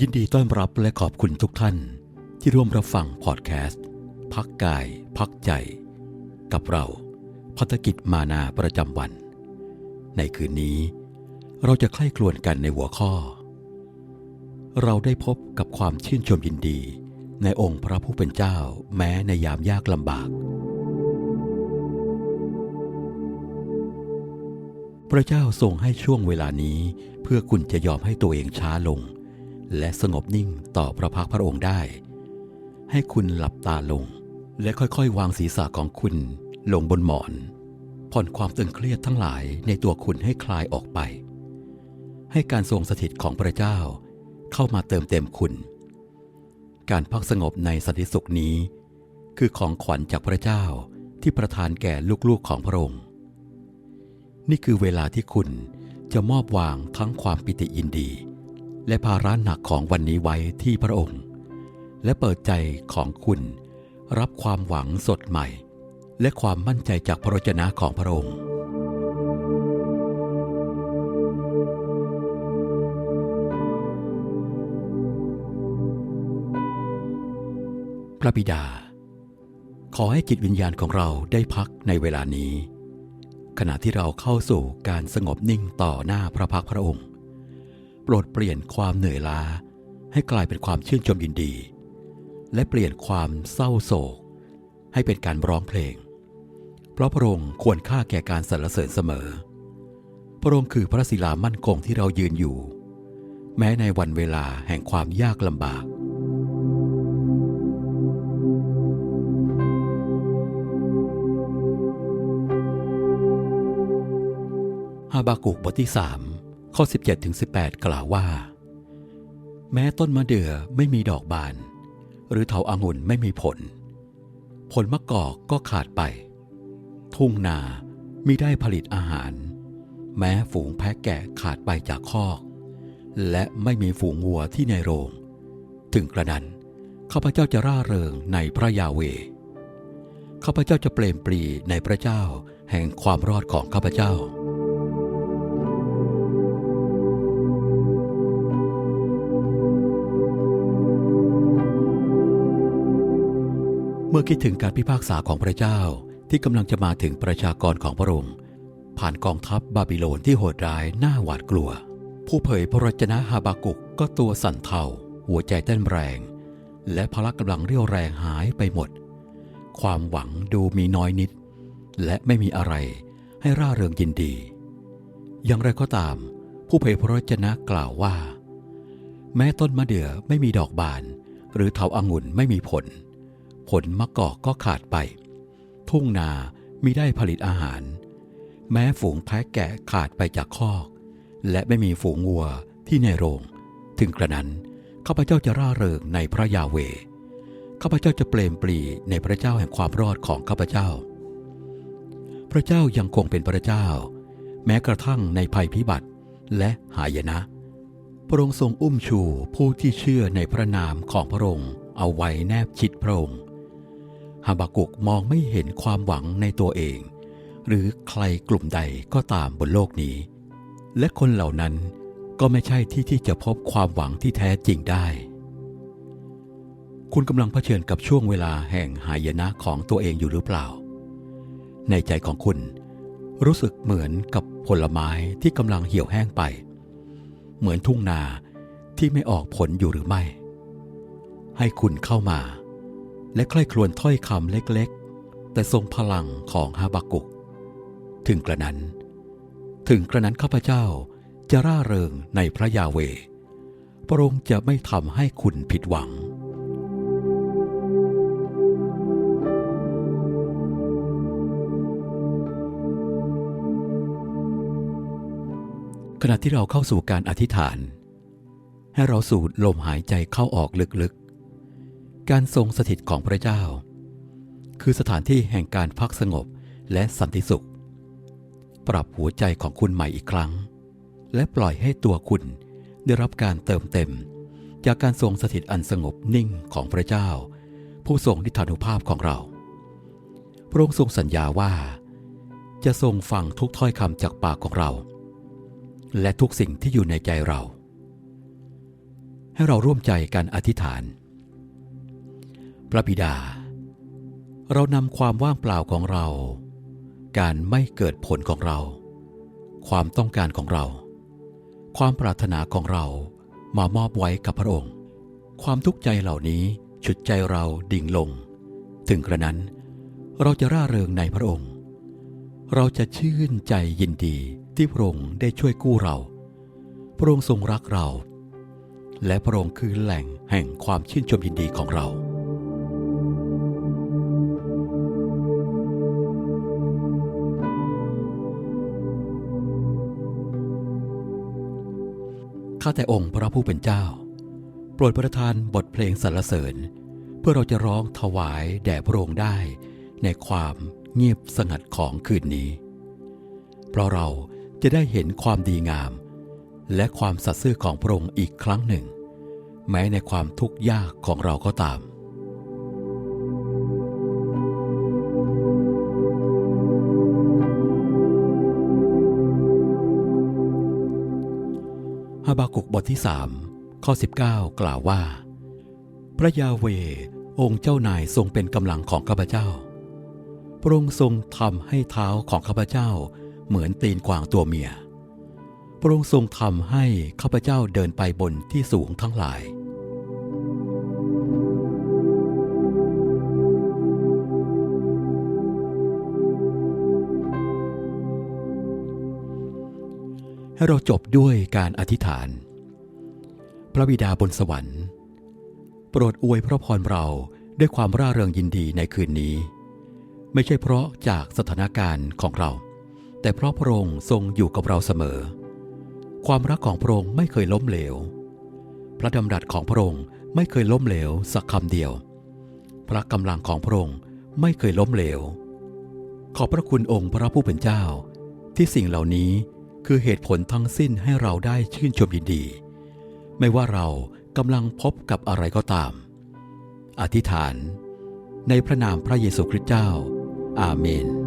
ยินดีต้อนรับและขอบคุณทุกท่าน ที่ร่วมรับฟังพอดแคสต์ พักกาย พักใจ กับเราพัฒกิจมานาประจำวัน ในคืนนี้ เราจะใคร่ครวญกันในหัวข้อ เราได้พบกับความชื่นชมยินดีในองค์พระผู้เป็นเจ้าแม้ในยามยากลำบาก พระเจ้าทรงให้ช่วงเวลานี้เพื่อคุณจะยอมให้ตัวเองช้าลง และสงบนิ่งต่อพระพักพระองค์ได้ ให้คุณหลับตาลง และค่อยๆ วางศีรษะของคุณลงบนหมอน ผ่อนความตึงเครียดทั้งหลายในตัวคุณให้คลายออกไป ให้การทรงสถิตของพระเจ้าเข้ามาเติมเต็มคุณ การพักสงบในสันติสุขนี้ คือของขวัญจากพระเจ้าที่ประทานแก่ลูกๆของพระองค์ นี่คือเวลาที่คุณจะมอบวางทั้งความปิติยินดี และภาระหนักของวันนี้ไว้ที่พระองค์ และเปิดใจของคุณรับความหวังสดใหม่ และความมั่นใจจากพระวจนะของพระองค์ พระบิดา ขอให้จิตวิญญาณของเราได้พักในเวลานี้ ขณะที่เราเข้าสู่การสงบนิ่งต่อหน้าพระพักพระองค์ ปรดเปลี่ยนความเหนื่อยล้า ให้กลายเป็นความชื่นชมยินดี และเปลี่ยนความเศร้าโศก ให้เป็นการร้องเพลง เพราะพระองค์ควรค่าแก่การสรรเสริญเสมอ พระองค์คือพระศิลามั่นคงที่เรายืนอยู่ แม้ในวันเวลาแห่งความยากลำบากฮาบากุกบทที่สาม ข้อ 17ถึง18กล่าวว่า แม้ต้นมะเดื่อไม่มีดอกบาน หรือเถาอางุ่นไม่มีผล ผลมะกอกก็ขาดไป ทุ่งนามิได้ผลิตอาหาร แม้ฝูงแพะแกะขาดไปจากคอก และไม่มีฝูงวัวที่ในโรง ถึงกระนั้นข้าพเจ้าจะร่าเริงในพระยาเวข้าพเจ้าจะเปลมปลีในพระเจ้าแห่งความรอดของข้าพเจ้า มื่อคิดถึงการพิพากษาของพระเจ้าที่กำลังจะมาถึงประชากรของพระองค์ ผ่านกองทัพบาบิโลนที่โหดร้ายน่าหวาดกลัว ผู้เผยพระวจนะฮาบากุกก็ตัวสั่นเทาหัวใจเต้นแรง และพละกำลังเรี่ยวแรงหายไปหมด ความหวังดูมีน้อยนิด และไม่มีอะไรให้ร่าเริงยินดี อย่างไรก็ตาม ผู้เผยพระวจนะกล่าวว่า แม้ต้นมะเดื่อไม่มีดอกบาน หรือเถาอางุ่นไม่มีผล ผลมะกอกก็ขาดไป ทุ่งนามิได้ผลิตอาหาร แม้ฝูงแพะแกะขาดไปจากคอก และไม่มีฝูงวัวที่ในโรง ถึงกระนั้นข้าพเจ้าจะร่าเริงในพระยาเว ข้าพเจ้าจะเปลมปลีในพระเจ้าแห่งความรอดของข้าพเจ้า พระเจ้ายังคงเป็นพระเจ้า แม้กระทั่งในภัยพิบัติและหายนะ พระองค์ทรงอุ้มชูผู้ที่เชื่อในพระนามของพระองค์เอาไว้แนบชิดพระองค์ ฮาบากุกมองไม่เห็นความหวังในตัวเอง หรือใครกลุ่มใดก็ตามบนโลกนี้ และคนเหล่านั้นก็ไม่ใช่ที่ที่จะพบความหวังที่แท้จริงได้ คุณกำลังเผชิญกับช่วงเวลาแห่งหายนะของตัวเองอยู่หรือเปล่า ในใจของคุณ รู้สึกเหมือนกับผลไม้ที่กำลังเหี่ยวแห้งไป เหมือนทุ่งนาที่ไม่ออกผลอยู่หรือไม่ ให้คุณเข้ามา และใคร่ครวญถ้อยคำเล็กๆ แต่ทรงพลังของฮาบากุก ถึงกระนั้น ถึงกระนั้นข้าพเจ้าจะร่าเริงในพระยาเว พระองค์จะไม่ทำให้คุณผิดหวัง ขณะที่เราเข้าสู่การอธิษฐาน ให้เราสูดลมหายใจเข้าออกลึกๆ การทรงสถิตของพระเจ้า คือสถานที่แห่งการพักสงบและสันติสุข ปรับหัวใจของคุณใหม่อีกครั้ง และปล่อยให้ตัวคุณได้รับการเติมเต็ม จากการทรงสถิตอันสงบนิ่งของพระเจ้า ผู้ทรงนิทานุภาพของเรา พระองค์ทรงสัญญาว่า จะทรงฟังทุกถ้อยคำจากปากของเรา และทุกสิ่งที่อยู่ในใจเรา ให้เราร่วมใจกันอธิษฐาน พระบิดา เรานำความว่างเปล่าของเรา การไม่เกิดผลของเรา ความต้องการของเรา ความปรารถนาของเรามามอบไว้กับพระองค์ ความทุกข์ใจเหล่านี้ฉุดใจเราดิ่งลง ถึงกระนั้นเราจะร่าเริงในพระองค์ เราจะชื่นใจยินดีที่พระองค์ได้ช่วยกู้เรา พระองค์ทรงรักเรา และพระองค์คือแหล่งแห่งความชื่นชมยินดีของเรา ข้าแต่องค์พระผู้เป็นเจ้า โปรดประทานบทเพลงสรรเสริญ เพื่อเราจะร้องถวายแด่พระองค์ได้ ในความเงียบสงัดของคืนนี้ เพราะเราจะได้เห็นความดีงาม และความสัตย์ซื่อของพระองค์อีกครั้งหนึ่ง แม้ในความทุกข์ยากของเราก็ตาม ฮาบากุกบทที่สามข้อ 19 กล่าวว่า พระยาเวองค์เจ้านายทรงเป็นกำลังของข้าพเจ้า พระองค์ทรงทำให้เท้าของข้าพเจ้า เหมือนตีนกวางตัวเมีย พระองค์ทรงทำให้ข้าพเจ้าเดินไปบนที่สูงทั้งหลาย ให้เราจบด้วยการอธิษฐาน พระบิดาบนสวรรค์ โปรดอวยพระพรเราด้วยความร่าเริงยินดีในคืนนี้ ไม่ใช่เพราะจากสถานการณ์ของเรา แต่เพราะพระองค์ทรงอยู่กับเราเสมอ ความรักของพระองค์ไม่เคยล้มเหลว พระดำรัสของพระองค์ไม่เคยล้มเหลวสักคำเดียว พระกำลังของพระองค์ไม่เคยล้มเหลว ขอบพระคุณองค์พระผู้เป็นเจ้า ที่สิ่งเหล่านี้ คือเหตุผลทั้งสิ้นให้เราได้ชื่นชมยินดี ไม่ว่าเรากำลังพบกับอะไรก็ตาม อธิษฐาน ในพระนามพระเยซูคริสต์เจ้า อาเมน